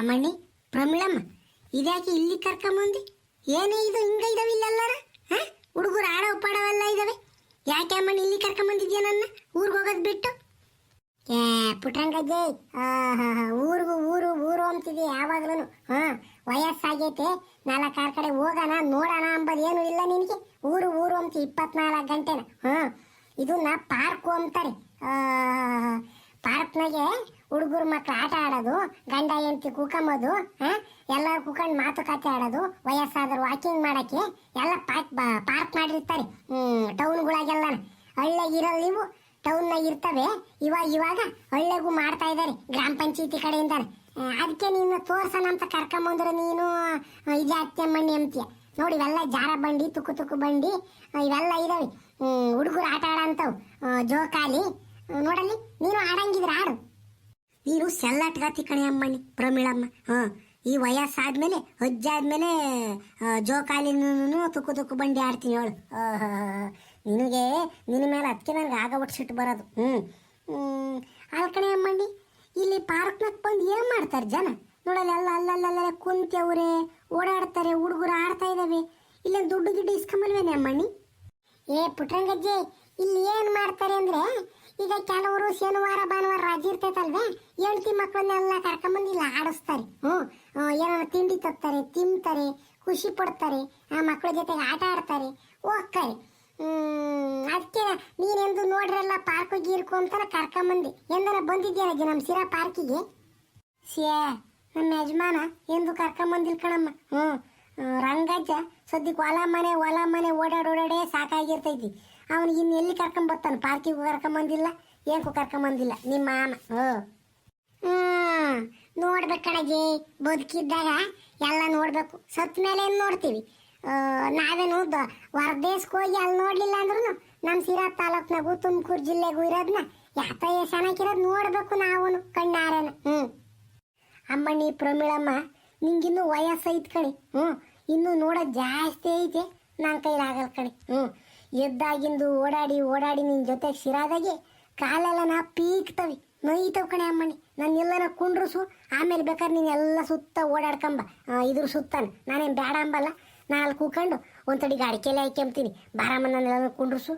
ಅಮ್ಮಣ್ಣಿ ಪ್ರಮಿಳಮ್ಮ ಇದ್ಯಾಕೆ ಇಲ್ಲಿ ಕರ್ಕೊಂಬಂದಿ? ಏನೇ ಇದು ಹಿಂಗ ಇದಾವೆ ಇಲ್ಲೆಲ್ಲಾರ? ಹುಡುಗರು ಆಡೋ ಪಾಡವೆಲ್ಲ ಇದಾವೆ. ಯಾಕೆ ಅಮ್ಮಣ್ಣ ಇಲ್ಲಿ ಕರ್ಕೊಂಬಂದಿದ್ಯಾ ನನ್ನ? ಊರಿಗೆ ಹೋಗೋದು ಬಿಟ್ಟು? ಏ ಹಾ ಊರಿಗೂ, ಊರು ಊರು ಅಂತಿದೆ ಯಾವಾಗ್ಲೂ ಹಾ, ವಯಸ್ಸಾಗೈತೆ. ನಾಲ್ಕಾರು ಕಡೆ ಹೋಗೋಣ, ನೋಡೋಣ ಅಂಬದು ಏನು ಇಲ್ಲ ನಿನಗೆ. ಊರು ಊರು ಅಂತ ಇಪ್ಪತ್ನಾಲ್ಕು ಗಂಟೆನ. ಹಾ ಇದನ್ನ ಪಾರ್ಕು ಅಂತಾರೆ. ಪಾರ್ಕ್ನಾಗೆ ಹುಡುಗರು ಮಕ್ಕಳು ಆಟ ಆಡೋದು ಗಂಡ ಹೆಂಡತಿ ಕುಕಂಬೋದು ಹಾ? ಎಲ್ಲರೂ ಕುಕೊಂಡು ಮಾತುಕತೆ ಆಡೋದು ವಯಸ್ಸಾದ್ರು ವಾಕಿಂಗ್ ಮಾಡೋಕ್ಕೆ ಎಲ್ಲ ಪಾರ್ಕ್ ಪಾರ್ಕ್ ಮಾಡಿರ್ತಾರೆ. ಟೌನ್ಗಳಾಗೆಲ್ಲ ಹಳ್ಳಿಯಾಗಿರಲ್ಲ ನೀವು ಟೌನ್ನಾಗ ಇರ್ತವೆ. ಇವಾಗ ಇವಾಗ ಹಳ್ಳಿಗೂ ಮಾಡ್ತಾ ಇದ್ದಾರೆ ಗ್ರಾಮ ಪಂಚಾಯತಿ ಕಡೆಯಿಂದ ಅದಕ್ಕೆ ನೀನು ತೋರ್ಸೋಣ ಅಂತ ಕರ್ಕೊಂಬಂದ್ರೆ ನೀನು ಆ, ಇದು ಅತ್ತೆ ಮಣ್ಣಿ ಅಂತೀಯ ನೋಡಿ ಇವೆಲ್ಲ ಜಾರ ಬಂಡಿ ತುಕ್ಕು ತುಕ್ಕು ಬಂಡಿ ಇವೆಲ್ಲ ಇದಾವೆ. ಹುಡುಗರು ಆಟ ಆಡೋ ಅಂತವು. ಜೋಕಾಲಿ. ನೋಡಲಿ ನೋಡಲ್ಲಿ ನೀನು ಆಡಂಗಿದ್ರೆ ಆಡು. ನೀನು ಸೆಲ್ಲಾಟ್ಗಾತಿ ಕಣೆ ಅಮ್ಮನಿ, ಪ್ರಮೀಳಮ್ಮ. ಹಾಂ, ಈ ವಯಸ್ಸಾದ್ಮೇಲೆ, ಅಜ್ಜಾದ್ಮೇಲೆ ಜೋಕಾಲಿನೂ ತುಕ್ಕು ತುಕ್ಕು ಬಂಡಿ ಆಡ್ತೀನಿ ಹೇಳು. ನಿನಗೆ, ನಿನ್ನ ಮೇಲೆ ಅದಕ್ಕೆ ನನಗೆ ಆಗ ಒಟ್ಟು ಬರೋದು. ಹ್ಞೂ ಅಲ್ ಕಣೆ ಅಮ್ಮಣ್ಣಿ, ಇಲ್ಲಿ ಪಾರ್ಕ್ನಾಗ ಬಂದು ಏನು ಮಾಡ್ತಾರೆ ಜನ? ನೋಡಲ್ಲ ಅಲ್ಲ ಅಲ್ಲಲ್ಲ ಕುಂತವ್ರೆ ಓಡಾಡ್ತಾರೆ, ಹುಡುಗರು ಆಡ್ತಾ ಇದ್ದಾವೆ ಇಲ್ಲ ದುಡ್ಡು ಗಿಡ್ಡು ಇಸ್ಕೊಂಬಲ್ವೇನೆ ಅಮ್ಮಣ್ಣಿ? ಏ ಪುಟ್ರಂಗಜ್ಜಿ, ಇಲ್ಲಿ ಏನು ಮಾಡ್ತಾರೆ ಅಂದ್ರೆ ಈಗ ಕೆಲವರು ಶನಿವಾರ, ಭಾನುವಾರ ರಜೆ ಇರ್ತೈತಲ್ವೇ? ಹೆಂಡತಿ ಮಕ್ಕಳನ್ನೆಲ್ಲ ಕರ್ಕೊಂಬಂದು ಇಲ್ಲಿ ಆಡಿಸ್ತಾರೆ. ಹ್ಞೂ ಏನಾರ ತಿಂಡಿ ತರ್ತಾರೆ, ತಿಂತಾರೆ, ಖುಷಿ ಪಡ್ತಾರೆ, ಆ ಮಕ್ಕಳ ಜೊತೆಗೆ ಆಟ ಆಡ್ತಾರೆ, ಹೋಗ್ತಾರೆ. ಅದಕ್ಕೆ ನೀನೆಂದು ನೋಡ್ರಲ್ಲ ಪಾರ್ಕು ಗೀರ್ಕು ಅಂತ ಕರ್ಕೊಂಬಂದು. ಎಂದನ ಬಂದಿದ್ಯಾ ನಮ್ಮ ಸಿರಾ ಪಾರ್ಕಿಗೆ? ಸ್ಯಾ ನಮ್ಮ ಯಜಮಾನ ಎಂದು ಕರ್ಕೊಂಬಂದಿಲ್ ಕಣಮ್ಮ. ಹ್ಞೂ ರಂಗಜ್ಜ ಸದ್ಯಕ್ಕೆ ಹೊಲ ಮನೆ ಹೊಲ ಮನೆ ಓಡಾಡಿ ಓಡಾಡೇ ಸಾಕಾಗಿರ್ತೈತಿ. ಅವ್ನಿಗೆ ಇನ್ನು ಎಲ್ಲಿ ಕರ್ಕೊಂಬರ್ತಾನೆ ಪಾರ್ಕಿಗೂ ಕರ್ಕೊಂಬಂದಿಲ್ಲ? ಏನಕ್ಕೂ ಕರ್ಕೊಂಬಂದಿಲ್ಲ? ನಿಮ್ಮ ಮಾಮ. ಹ್ಞೂ ಹ್ಞೂ ನೋಡ್ಬೇಕು ಕಣಜಿ ಬದುಕಿದ್ದಾಗ ಎಲ್ಲ ನೋಡಬೇಕು. ಸತ್ ಮೇಲೆ ಏನು ನೋಡ್ತೀವಿ? ನಾವೇನು ಹೊರದೇಶಕ್ಕೆ ಹೋಗಿ ಅಲ್ಲಿ ನೋಡಲಿಲ್ಲ ಅಂದ್ರೂ ನಮ್ಮ ಸಿರಾ ತಾಲೂಕ್ನಾಗೂ, ತುಮಕೂರು ಜಿಲ್ಲೆಗೂ ಇರೋದನ್ನ ಯಾತ ಚೆನ್ನಾಗಿರೋದು ನೋಡ್ಬೇಕು ನಾವು ಕಣ್ಣಾರೆನ. ಹ್ಞೂ ಅಮ್ಮಣ್ಣಿ ಪ್ರಮಿಳಮ್ಮ, ನಿಂಗಿನ್ನೂ ವಯಸ್ಸೈತ್ ಕಣಿ. ಹ್ಞೂ ಇನ್ನೂ ನೋಡೋದು ಜಾಸ್ತಿ ಐತೆ. ನನ್ನ ಕೈಲಾಗಲ್ಲ ಕಣೆ. ಹ್ಞೂ ಎದ್ದಾಗಿಂದು ಓಡಾಡಿ ಓಡಾಡಿ ನಿನ್ನ ಜೊತೆಗೆ ಸಿರಾದಾಗೆ ಕಾಲೆಲ್ಲ ನಾ ಪೀಕ್ತವೆ. ನೋಯ್ತವೆ ಕಣೆ ಅಮ್ಮನಿ ನಾನು ಎಲ್ಲನ ಕುಂಡ್ರಸು, ಆಮೇಲೆ ಬೇಕಾದ್ರೆ ನೀನು ಎಲ್ಲ ಸುತ್ತ ಓಡಾಡ್ಕೊಂಬ. ಇದ್ರ ಸುತ್ತಾನೆ. ನಾನೇನು ಬೇಡ ಅಂಬಲ್ಲ. ನಾನು ಅಲ್ಲಿ ಕೂಕೊಂಡು ಒಂದು ಕೆಲೆ ಹಾಕೊಂಬ್ತೀನಿ ಬಾರಮ್ಮ ನಾನು ಕುಂಡ್ರಸು.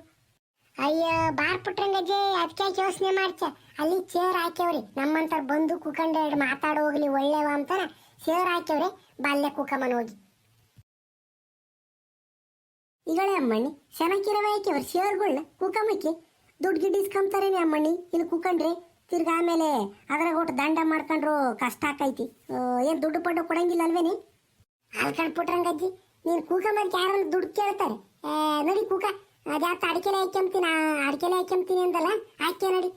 ಅಯ್ಯ ಬಾರ್ ಪುಟ್ರಂಗಜ್ಜೆ ಅದಕ್ಕೆ ಯೋಚನೆ ಮಾಡ್ಚ ಅಲ್ಲಿ ಚೇರ್ ಹಾಕ್ಯವ್ರಿ. ನಮ್ಮಂತ ಬಂದು ಕುಕಂಡ ಎರಡು ಮಾತಾಡೋ ಹೋಗಲಿ ಒಳ್ಳೆವ ಅಂತಾನೆ. ಚೇರ್ ಹಾಕ್ಯವ್ರೆ, ಬಾಲ್ಯ ಕುಕಮ್ಮನ ಹೋಗಿ. ಈಗಳೇ ಅಮ್ಮಣ್ಣಿ ಚೆನ್ನಾಗಿರವ ಅವ್ರ ಶೇರ್ಗಳ್ನ ಕುಕಮಕ್ಕೆ ದುಡ್ಡು ಗಿಡ್ಡು ಇಸ್ಕೊಂತಾರೇನೆ ಅಮ್ಮಣ್ಣಿ. ಇಲ್ಲಿ ಕುಕಂಡ್ರಿ ತಿರ್ಗ ಆಮೇಲೆ ಅದ್ರಾಗ ಒಟ್ಟು ದಂಡ ಮಾಡ್ಕೊಂಡ್ರು ಕಷ್ಟ ಆಕೈತಿ. ಏನು ದುಡ್ಡು ಪಡ್ಡು ಕೊಡಂಗಿಲ್ಲ ಅಲ್ವೇನಿ? ಅಲ್ಕಂಡ್ ಪುಟ್ರಂಗಜ್ಜಿ, ನೀನು ಕೂಕಮ್ಮಕ್ಕೆ ಯಾರನ್ನ ದುಡ್ಡು ಕೇಳ್ತಾರೆ? ನಡಿ ಕೂಕ. ಅದ್ಯಾತ ಅಡಿಕೆಲೆ ಹಾಕ್ಯಂತೀನಿ ಅಡಿಕೆಲೆ ಹಾಕ್ಯಂತೀನಿ ಅಂದಲ್ಲ? ಹಾಕ್ಯ ನಡಿ.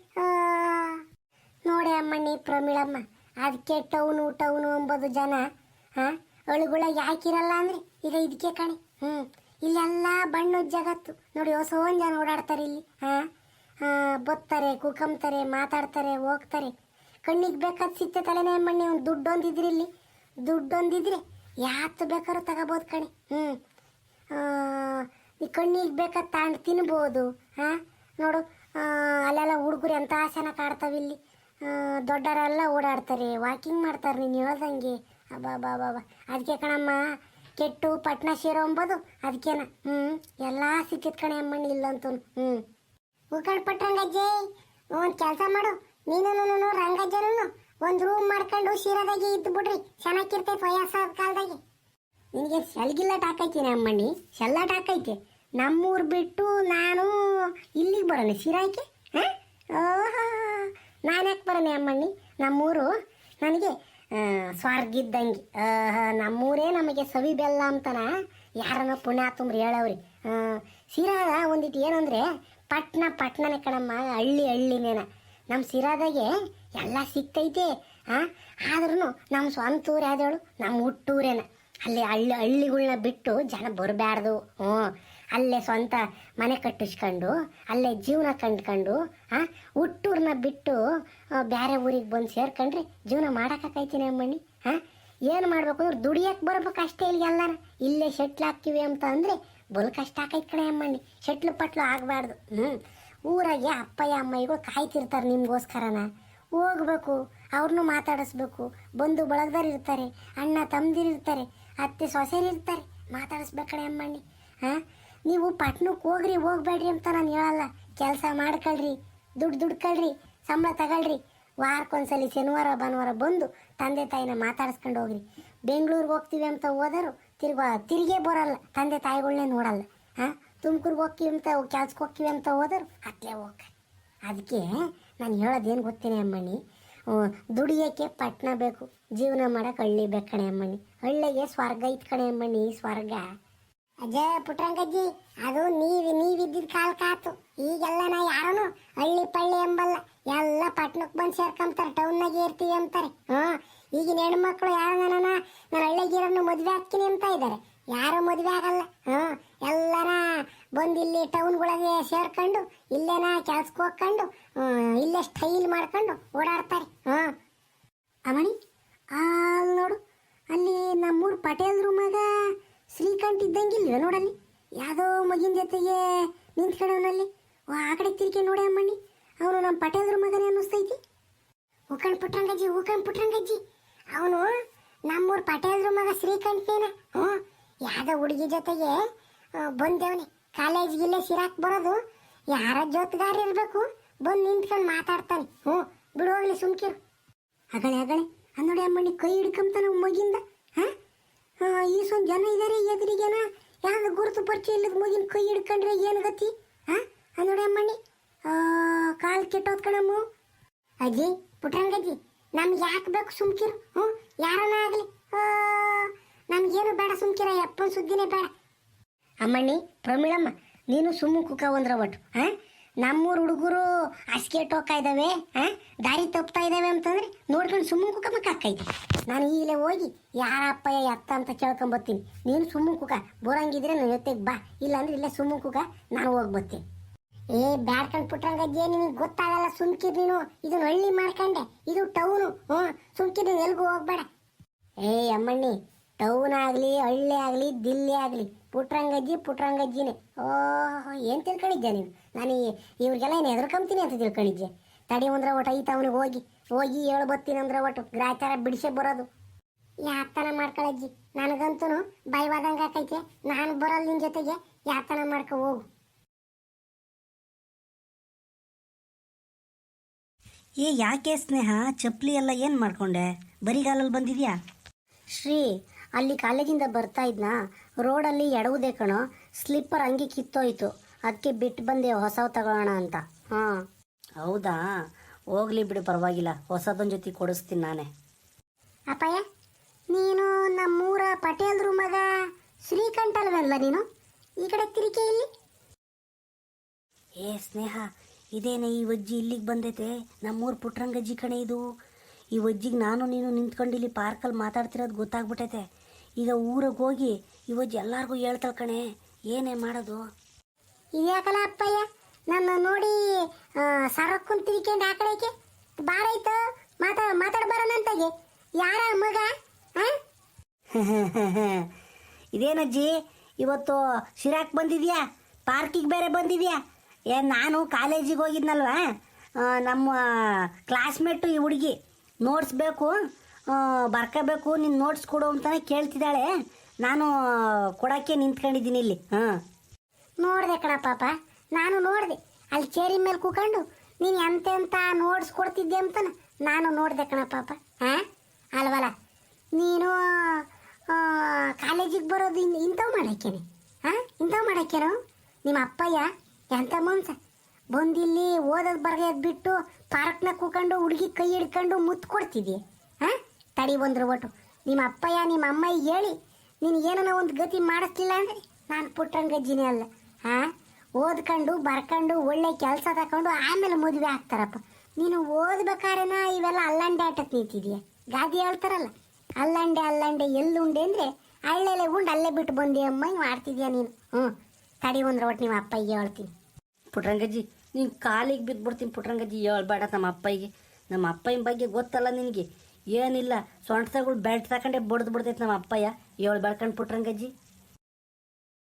ನೋಡಿ ಅಮ್ಮಣ್ಣಿ ಪ್ರಮಿಳಮ್ಮ ಅದಕ್ಕೆ ಟೌನು ಟೌನು ಅಂಬೋದು ಜನ ಹಾಂ ಅಳುಗಳಾಗಿ ಹಾಕಿರಲ್ಲ ಅಂದ್ರೆ ಈಗ ಇದಕ್ಕೆ ಕಣೆ. ಹ್ಮ್. ಇಲ್ಲೆಲ್ಲ ಬಣ್ಣದ ಜಗತ್ತು ನೋಡಿ ಹೊಸ ಜನ ಓಡಾಡ್ತಾರೆ ಇಲ್ಲಿ. ಹಾಂ ಬತ್ತಾರೆ ಕುಕಂತಾರೆ ಮಾತಾಡ್ತಾರೆ, ಹೋಗ್ತಾರೆ. ಕಣ್ಣಿಗೆ ಬೇಕಾದ ಸಿಕ್ತೆ ತಲೆನೇ ಮಣ್ಣೆ, ಒಂದು ದುಡ್ಡು ಒಂದಿದ್ರಿ ಇಲ್ಲಿ. ದುಡ್ಡು ಒಂದಿದ್ರೆ ಯಾತು ಬೇಕಾದ್ರೂ ತಗೋಬೋದು ಕಣೆ. ಹ್ಞೂ ಕಣ್ಣಿಗೆ ಬೇಕಾದ ತಾಂಡ್ ತಿನ್ಬೋದು. ಹಾಂ ನೋಡು ಅಲ್ಲೆಲ್ಲ ಹುಡುಗರು ಎಂಥ ಆಸನ ಕಾಡ್ತಾವೆ ಇಲ್ಲಿ. ದೊಡ್ಡರೆಲ್ಲ ಓಡಾಡ್ತಾರೆ. ವಾಕಿಂಗ್ ಮಾಡ್ತಾರೆ ನೀನು ಹೇಳ್ದಂಗೆ. ಅಬ್ಬಾ ಬಾಬಾ ಬಾ ಬಾ ಅದಕ್ಕೆ ಕಣಮ್ಮ ಕೆಟ್ಟು ಪಟ್ನ ಸೇರೋ ಅಂಬೋದು ಅದಕ್ಕೇನ ಹ್ಞೂ ಎಲ್ಲ ಸಿಕ್ಕಿತ್ ಕಣೆ ಅಮ್ಮಣ್ಣಿ ಇಲ್ಲಂತೂ ಹ್ಞೂ ಉಳ್ಕಂಡು ಪಟ್ರಂಗಜ್ಜೆ ಒಂದು ಕೆಲಸ ಮಾಡು ನೀನು ರಂಗಜ್ಜನೂ ಒಂದು ರೂಮ್ ಮಾಡ್ಕೊಂಡು ಸೀರದಾಗೆ ಇದ್ದು ಬಿಡ್ರಿ, ಚೆನ್ನಾಗಿರ್ತೈತೆ ವಯಸ್ಸಾದ ಕಾಲದಾಗೆ. ನಿನಗೆ ಸೆಲ್ಗಿಲ್ಲಟ್ ಹಾಕೈತೀನಿ ಅಮ್ಮಣ್ಣಿ ಸೆಲ್ಲಾಟ ಹಾಕೈತೆ ನಮ್ಮೂರು ಬಿಟ್ಟು ನಾನು ಇಲ್ಲಿಗೆ ಬರೋಣ, ಸಿರಾಯ್ಕೆ, ಹಾಂ? ಓಹೋ ನಾನ್ಯಾಕೆ ಬರೋಣ ಅಮ್ಮಣ್ಣಿ? ನಮ್ಮೂರು, ನನಗೆ ಆ, ಸ್ವರ್ಗ ಇದ್ದಂಗೆ ಆಹಾ, ನಮ್ಮೂರೇ ನಮಗೆ ಸವಿ ಬೆಲ್ಲ ಅಂತನ. ಯಾರನ್ನ ತುಂಬ್ರಿ ಹೇಳವ್ರಿ. ಸಿರಾದ ಒಂದಿಟ್ಟು ಏನಂದ್ರೆ ಪಟ್ನ ಪಟ್ನನೇ ಕಣಮ್ಮ ಹಳ್ಳಿ ಹಳ್ಳಿನೇನ. ನಮ್ಮ ಸಿರಾದಾಗೆ ಎಲ್ಲ ಸಿಕ್ತೈತೆ ಹಾಂ ಆದ್ರೂ ನಮ್ಮ ಸ್ವಂತ ಊರು ಯಾವ್ದೇಳು ನಮ್ಮ ಹುಟ್ಟೂರೇನ. ಅಲ್ಲಿ ಹಳ್ಳಿ ಹಳ್ಳಿಗಳ್ನ ಬಿಟ್ಟು ಜನ ಬರಬಾರ್ದು ಹ್ಞೂ ಅಲ್ಲೇ ಸ್ವಂತ ಮನೆ ಕಟ್ಟಿಸ್ಕೊಂಡು, ಅಲ್ಲೇ ಜೀವನ ಕಂಡ್ಕೊಂಡು ಹಾಂ ಹುಟ್ಟೂರ್ನ ಬಿಟ್ಟು ಬೇರೆ ಊರಿಗೆ ಬಂದು ಸೇರ್ಕೊಂಡ್ರೆ ಜೀವನ ಮಾಡೋಕ್ಕಾಯ್ತೀನಿ ಅಮ್ಮಣ್ಣಿ ಹಾಂ ಏನು ಮಾಡ್ಬೇಕು ಅಂದ್ರೆ ದುಡಿಯಕ್ಕೆ ಬರ್ಬೇಕು ಅಷ್ಟೇ ಇಲ್ಲಿ ಎಲ್ಲಾರ. ಇಲ್ಲೇ ಶೆಟ್ಲ್ ಹಾಕ್ತೀವಿ ಅಂತ ಅಂದರೆ ಬಲು ಕಷ್ಟ ಆಕೈತೆ ಕಣೆ ಅಮ್ಮಣ್ಣಿ. ಶೆಟ್ಲು ಪಟ್ಲು ಆಗಬಾರ್ದು. ಹ್ಞೂ ಊರಾಗೆ ಅಪ್ಪಯ್ಯ, ಅಮ್ಮಯ್ಯಗೂ ಕಾಯ್ತಿರ್ತಾರೆ ನಿಮಗೋಸ್ಕರನ. ಹೋಗ್ಬೇಕು ಅವ್ರನ್ನೂ ಮಾತಾಡಿಸ್ಬೇಕು. ಬಂಧು ಬಳಗದವ್ರು ಇರ್ತಾರೆ, ಅಣ್ಣ ತಮ್ಮದಿರು ಇರ್ತಾರೆ, ಅತ್ತೆ ಸೊಸೆರಿರ್ತಾರೆ ಇರ್ತಾರೆ. ಕಡೆ ಅಮ್ಮಣ್ಣಿ ಹಾಂ ನೀವು ಪಟ್ನಕ್ಕೆ ಹೋಗ್ರಿ, ಹೋಗ್ಬೇಡ್ರಿ ಅಂತ ನಾನು ಹೇಳಲ್ಲ. ಕೆಲಸ ಮಾಡ್ಕೊಳ್ರಿ, ದುಡ್ಡು ದುಡ್ಕೊಳ್ರಿ, ಸಂಬಳ ತಗೊಳ್ರಿ. ವಾರಕ್ಕೊಂದ್ಸಲಿ ಶನಿವಾರ, ಭಾನುವಾರ ಬಂದು ತಂದೆ ತಾಯಿನ ಮಾತಾಡಿಸ್ಕೊಂಡು ಹೋಗ್ರಿ. ಬೆಂಗಳೂರಿಗೆ ಹೋಗ್ತೀವಿ ಅಂತ ಹೋದರು ತಿರ್ಗಾ ತಿರುಗೇ ಬರಲ್ಲ, ತಂದೆ ತಾಯಿಗಳನ್ನೇ ನೋಡಲ್ಲ. ಹಾಂ ತುಮಕೂರಿಗೆ ಹೋಗ್ತೀವಿ ಅಂತ ಕೆಲ್ಸಕ್ಕೆ ಹೋಗ್ತೀವಿ ಅಂತ ಹೋದರು ಅತ್ಲೇ ಹೋಗ ಅದಕ್ಕೆ ನಾನು ಹೇಳೋದೇನು ಗೊತ್ತೇನೆ ಅಮ್ಮಣ್ಣಿ? ದುಡಿಯೋಕ್ಕೆ ಪಟ್ಟಣ ಬೇಕು, ಜೀವನ ಮಾಡೋಕ್ಕೆ ಹಳ್ಳಿ ಬೇಕು ಕಣೆ ಅಮ್ಮಣ್ಣಿ. ಹಳ್ಳಿಗೆ ಸ್ವರ್ಗ ಇತ್ತು ಕಣೆ ಅಮ್ಮಣ್ಣಿ, ಸ್ವರ್ಗ. ಅಜಯ ಪುಟ್ರಂಗಜ್ಜಿ ಅದು ನೀವು ನೀವಿದ್ದಿದ್ ಕಾಲ ಕಾತು. ಈಗೆಲ್ಲ ನಾ ಯಾರನು ಹಳ್ಳಿ ಪಳ್ಳಿ ಎಂಬಲ್ಲ ಎಲ್ಲ ಪಟ್ನಕ್ ಬಂದು ಸೇರ್ಕೊಂತಾರೆ ಟೌನ್ನಾಗೆ ಇರ್ತೀವಿ ಅಂತಾರೆ. ಹಾಂ ಈಗಿನ ಹೆಣ್ಮಕ್ಳು ಯಾರು ನನ್ನ ನಾನು ಹಳ್ಳಿಗಿರೋನು ಮದುವೆ ಹಾಕ್ತೀನಿ ಅಂತ ಇದ್ದಾರೆ ಯಾರು ಮದುವೆ ಆಗಲ್ಲ. ಹಾಂ ಎಲ್ಲರ ಬಂದು ಇಲ್ಲಿ ಟೌನ್ಗಳಿಗೆ ಸೇರ್ಕೊಂಡು ಇಲ್ಲೇನ ಕೆಲ್ಸಕ್ಕೆ ಹೋಗ್ಕೊಂಡು ಇಲ್ಲೇ ಸ್ಟೈಲ್ ಮಾಡ್ಕೊಂಡು ಓಡಾಡ್ತಾರೆ. ಹಾಂ ಅಮಣಿ ಅಲ್ಲಿ ನೋಡು, ಅಲ್ಲಿ ನಮ್ಮೂರು ಪಟೇಲ್ರು ಮಗ. ಶ್ರೀಕಂಠ್ ಇದ್ದಂಗಿಲ್ಲ ನೋಡಲ್ಲಿ? ಯಾವುದೋ ಮಗಿನ ಜೊತೆಗೆ ನಿಂತ್ಕೊಂಡವನಲ್ಲಿ. ಆ ಕಡೆ ತಿರ್ಕೆ ನೋಡಿ ಅಮ್ಮಣ್ಣಿ. ಅವನು ನಮ್ಮ ಪಟೇಲ್ರ ಮಗನೇ ಅನ್ನಿಸ್ತೈತಿ. ಹೂಕಣ್ ಪುಟ್ರಂಗಜ್ಜಿ ಹೂಕಣ್ ಪುಟ್ರಂಗಜ್ಜಿ ಅವನು ನಮ್ಮೂರು ಪಟೇಲ್ರ ಮಗ ಶ್ರೀಕಂಠೇನ ಹ್ಞೂ ಯಾವುದೋ ಹುಡುಗಿ ಜೊತೆಗೆ ಆ, ಕಾಲೇಜ್ ಗಿಲ್ಲೇ ಸಿರಾಕ್ ಬರೋದು. ಯಾರ ಜೊತೆಗಾರ ಇರಬೇಕು? ಬಂದು ನಿಂತ್ಕೊಂಡು ಮಾತಾಡ್ತಾನೆ. ಹ್ಞೂ ಬಿಡು ಸುಮ್ಕಿರು. ಅಗಳೆ ಅಗಳೆ. ಅನ್ನೋಡಿ ಅಮ್ಮಣ್ಣಿ ಕೈ ಹಿಡ್ಕೊಂತಾನೆ ಮಗಿಂದ. ಹಾ? ಈಸೊಂದು ಜನ ಇದಾರೆ ಎದುರಿಗೆನ ಯಾವ್ದು ಗುರುತು ಪರಿಚಯ ಇಲ್ಲದ ಮುಗಿನ ಕೈ ಹಿಡ್ಕೊಂಡ್ರೆ ಏನು ಗತಿ? ಹಾ ನೋಡಿ ಅಮ್ಮಣ್ಣಿ. ಕಾಲು ಕೆಟ್ಟೋದ್ ಕಣಮ್ಮ. ಅಜ್ಜಿ, ಪುಟ್ರಂಗಜ್ಜಿ, ನಮ್ಗೆ ಯಾಕೆ ಬೇಕು ಸುಮ್ಕಿರು? ಹ್ಞೂ, ಯಾರನ್ನ ಆಗಲಿ? ನಮ್ಗೇನು ಬೇಡ ಸುಮ್ಕಿರ ಯಪ್ಪನ ಸುದ್ದಿನೇ ಬೇಡ. ಅಮ್ಮಣ್ಣಿ, ಪ್ರಮೀಳಮ್ಮ, ನೀನು ಸುಮ್ಮ ಕುಕ್ಕ ಒಂದ್ರ ಒಟ್ಟು ಹಾ? ನಮ್ಮೂರು ಹುಡುಗರು ಹಾಸಿಗೆ ಟೋಕ ಇದ್ದಾವೆ ಹಾ? ದಾರಿ ತಪ್ತಾ ಇದ್ದಾವೆ ಅಂತಂದ್ರೆ ನೋಡ್ಕೊಂಡು ಸುಮ್ಮನೆ ಕುಕ್ಕ ಮಕ್ಕಾಕೈತಿ ನಾನು ಈಗಲೇ ಹೋಗಿ ಯಾರಪ್ಪ ಅತ್ತ ಅಂತ ಕೇಳ್ಕೊಂಬರ್ತೀನಿ ನೀನು ಸುಮ್ಮನೆ ಕುಕ. ಬೋರಂಗಿದ್ರೆ ನನ್ನ ಜೊತೆಗೆ ಬಾ. ಇಲ್ಲಾಂದ್ರೆ ಇಲ್ಲೇ ಸುಮ್ಮನೆ ಕುಕ. ನಾನು ಹೋಗಿ ಬರ್ತೀನಿ. ಏ ಬ್ಯಾಡ್ಕಂಡ್ ಪುಟ್ರಂಗಜ್ಜೆ ನಿನಗೆ ಗೊತ್ತಾಗಲ್ಲ ಸುಮ್ಕಿರ್ ನೀನು. ಇದನ್ನ ಹಳ್ಳಿ ಮಾಡ್ಕೊಂಡೆ. ಇದು ಟೌನು ಹ್ಞೂ, ಸುಮ್ಕಿರ್ ಎಲ್ಗೂ ಹೋಗ್ಬೇಡ. ಏ, ಅಮ್ಮಣ್ಣಿ ಟೌನ್ ಆಗಲಿ, ಹಳ್ಳಿ ಆಗಲಿ, ದಿಲ್ಲಿ ಆಗಲಿ ಪುಟ್ರಂಗಜ್ಜಿ ಪುಟ್ರಂಗಜ್ಜಿನೇ ಓಹ್, ಏನು ತಿಳ್ಕೊಂಡಿದ್ದೆ ನೀನು? ನಾನು ಇವ್ರಿಗೆಲ್ಲ ಏನು ಹೆದರ್ಕೊಂತೀನಿ ಅಂತ ತಿಳ್ಕೊಂಡಿದ್ದೆ ತಡಿ ಅಂದ್ರೆ ಒಟ್ಟು ಐತ ಅವನಿಗೆ ಹೋಗಿ ಹೋಗಿ ಹೇಳ್ ಬರ್ತೀನಿ ಅಂದ್ರೆ ಒಟ್ಟು ಗ್ರಾಚಾರ ಬಿಡಿಸೇ ಬರೋದು. ಯಾತನ ಮಾಡ್ಕೊಳಜ್ಜಿ. ನನಗಂತೂ ಭಯವಾದಂಗೆ ಆಕೈತೆ. ನಾನು ಬರಲ್ಲ ನಿನ್ನ ಜೊತೆಗೆ ಯಾತನ ಮಾಡ್ಕೊ ಹೋಗು. ಏ ಯಾಕೆ ಸ್ನೇಹ? ಚಪ್ಪಲಿ ಎಲ್ಲ ಏನು ಮಾಡ್ಕೊಂಡೆ? ಬರಿಗಾಲಲ್ಲಿ ಬಂದಿದ್ಯಾ? ಶ್ರೀ ಅಲ್ಲಿ ಕಾಲೇಜಿಂದ ಬರ್ತಾ ಇದ್ನಾ? ರೋಡಲ್ಲಿ ಎಡವುದೇ ಕಣೋ ಸ್ಲಿಪ್ಪರ್ ಹಂಗೆ ಕಿತ್ತೋಯ್ತು. ಅದಕ್ಕೆ ಬಿಟ್ಟು ಬಂದೆ ಹೊಸವು ತಗೊಳ್ಳೋಣ ಅಂತ. ಹಾಂ. ಹೌದಾ? ಹೋಗ್ಲಿ ಬಿಡು ಪರವಾಗಿಲ್ಲ. ಹೊಸದೊಂದು ಜೊತೆ ಕೊಡಿಸ್ತೀನಿ ನಾನೇ. ಅಪ್ಪಯ್ಯ ನೀನು ನಮ್ಮೂರ ಪಟೇಲ್ರು ಮಗ ಶ್ರೀಕಂಠ ಅಲ್ವಲ್ಲ ನೀನು? ಈ ಕಡೆ ತಿರುಕೆ ಇಲ್ಲಿ. ಏ ಸ್ನೇಹ ಇದೇನೆ ಈ ಒಜ್ಜಿ ಇಲ್ಲಿಗೆ ಬಂದೈತೆ? ನಮ್ಮೂರು ಪುಟ್ರಂಗಜ್ಜಿ ಕಣೆ ಇದು. ಈ ವಜ್ಜಿಗೆ ನಾನು ನೀನು ನಿಂತ್ಕೊಂಡು ಇಲ್ಲಿ ಪಾರ್ಕಲ್ಲಿ ಮಾತಾಡ್ತಿರೋದು ಗೊತ್ತಾಗ್ಬಿಟ್ಟೈತೆ. ಈಗ ಊರಿಗೆ ಹೋಗಿ ಈ ಒಜ್ಜಿ ಎಲ್ಲರಿಗೂ ಹೇಳ್ತಾಳೆ ಕಣೆ. ಏನೇ ಮಾಡೋದು? ಇದ್ಯಾಕಲ್ಲ ಅಪ್ಪಯ್ಯ? ನನ್ನ ನೋಡಿ ಸರಕು ತಿರ್ಕೊಂಡು ಆ ಕಡೆಗೆ ಬಾರೈತು ಮಾತಾ ಮಾತಾಡ ಬರೋಣಂತಾಗೆ ಯಾರ ಮಗ ಇದೇನಜ್ಜಿ ಇವತ್ತು ಶಿರಾಕ್ ಬಂದಿದ್ಯಾ? ಪಾರ್ಕಿಗೆ ಬೇರೆ ಬಂದಿದ್ಯಾ? ಏ ನಾನು ಕಾಲೇಜಿಗೆ ಹೋಗಿದ್ನಲ್ವಾ? ನಮ್ಮ ಕ್ಲಾಸ್ಮೇಟು ಈ ಹುಡುಗಿ. ನೋಟ್ಸ್ ಬೇಕು ಬರ್ಕೋಬೇಕು ನಿನ್ನ ನೋಟ್ಸ್ ಕೊಡು ಅಂತಾನೆ ಕೇಳ್ತಿದ್ದಾಳೆ. ನಾನು ಕೊಡೋಕ್ಕೆ ನಿಂತ್ಕೊಂಡಿದ್ದೀನಿ ಇಲ್ಲಿ. ಹಾಂ. ನೋಡಿದೆ ಕಣ ಪಾಪ. ನಾನು ನೋಡಿದೆ. ಅಲ್ಲಿ ಚೇರಿ ಮೇಲೆ ಕೂಕೊಂಡು, ನೀನು ಎಂತೆಂತ ನೋಟ್ಸ್ ಕೊಡ್ತಿದ್ದೆ ಅಂತ ನಾನು ನೋಡಿದೆ ಕಣ ಪಾಪ ಹಾ ಅಲ್ವಲ್ಲ? ನೀನು ಕಾಲೇಜಿಗೆ ಬರೋದು ಇನ್ನು ಇಂಥವು ಮಾಡಕ್ಕೇನೆ. ಹಾ ಇಂಥವು ಮಾಡಕ್ಕೇನು? ನಿಮ್ಮ ಅಪ್ಪಯ್ಯ ಎಂಥ ಮನ್ಸ ಬಂದಿಲ್ಲಿ ಓದೋದು ಬರೆಯೋದು ಬಿಟ್ಟು ಪಾರ್ಕ್ನಾಗ ಕೂಕೊಂಡು ಹುಡುಗಿ ಕೈ ಹಿಡ್ಕೊಂಡು ಮುತ್ತು ಕೊಡ್ತಿದ್ದೆ ಹಾ ತಡಿ ಬಂದರು ಒಟ್ಟು. ನಿಮ್ಮ ಅಪ್ಪಯ್ಯ, ನಿಮ್ಮ ಅಮ್ಮ ಹೇಳಿ, ನೀನು ಏನೋ ಒಂದು ಗತಿ ಮಾಡಿಸ್ಲಿಲ್ಲ ಅಂದರೆ ನಾನು ಪುಟ್ಟಂಗಜ್ಜಿನೇ ಅಲ್ಲ. ಹಾ ಓದ್ಕೊಂಡು ಬರ್ಕೊಂಡು ಒಳ್ಳೆ ಕೆಲಸ ತಗೊಂಡು ಆಮೇಲೆ ಮದುವೆ ಆಗ್ತಾರಪ್ಪ. ನೀನು ಓದ್ಬೇಕಾರೇನ ಇವೆಲ್ಲ ಅಲ್ಲಂಡೆ ಆಟಕ್ಕೆ ನಿಂತಿದೀಯ? ಗಾದಿ ಹೇಳ್ತಾರಲ್ಲ, ಅಲ್ಲಂಡೆ ಅಲ್ಲಂಡೆ ಎಲ್ಲುಂಡೆ ಅಂದರೆ ಹಳ್ಳೆಲೆ ಉಂಡು, ಅಲ್ಲೇ ಬಿಟ್ಟು ಬಂದಿ ಅಮ್ಮ ಮಾಡ್ತಿದ್ಯಾ ನೀನು? ಹ್ಞೂ ತಡಿ ಒಂದ್ರ ಒಟ್ಟು ನಿಮ್ಮ ಅಪ್ಪ ಹೇಳ್ತೀನಿ. ಪುಟ್ರಂಗಜ್ಜಿ, ನೀನು ಕಾಲಿಗೆ ಬಿದ್ದುಬಿಡ್ತೀನಿ ಪುಟ್ರಂಗಜ್ಜಿ, ಹೇಳ್ಬೇಡ ನಮ್ಮ ಅಪ್ಪಗೆ ನಮ್ಮ ಅಪ್ಪನ ಬಗ್ಗೆ ಗೊತ್ತಲ್ಲ ನಿನಗೆ. ಏನಿಲ್ಲ ಸೊಂಟಗಳು ಬೆಲ್ಟ್ ತಗೊಂಡೆ ಬಡ್ದು ಬಿಡ್ತೈತೆ ನಮ್ಮ ಅಪ್ಪಯ್ಯ. ಏಳು ಬೆಳ್ಕೊಂಡು ಪುಟ್ರಂಗಜ್ಜಿ.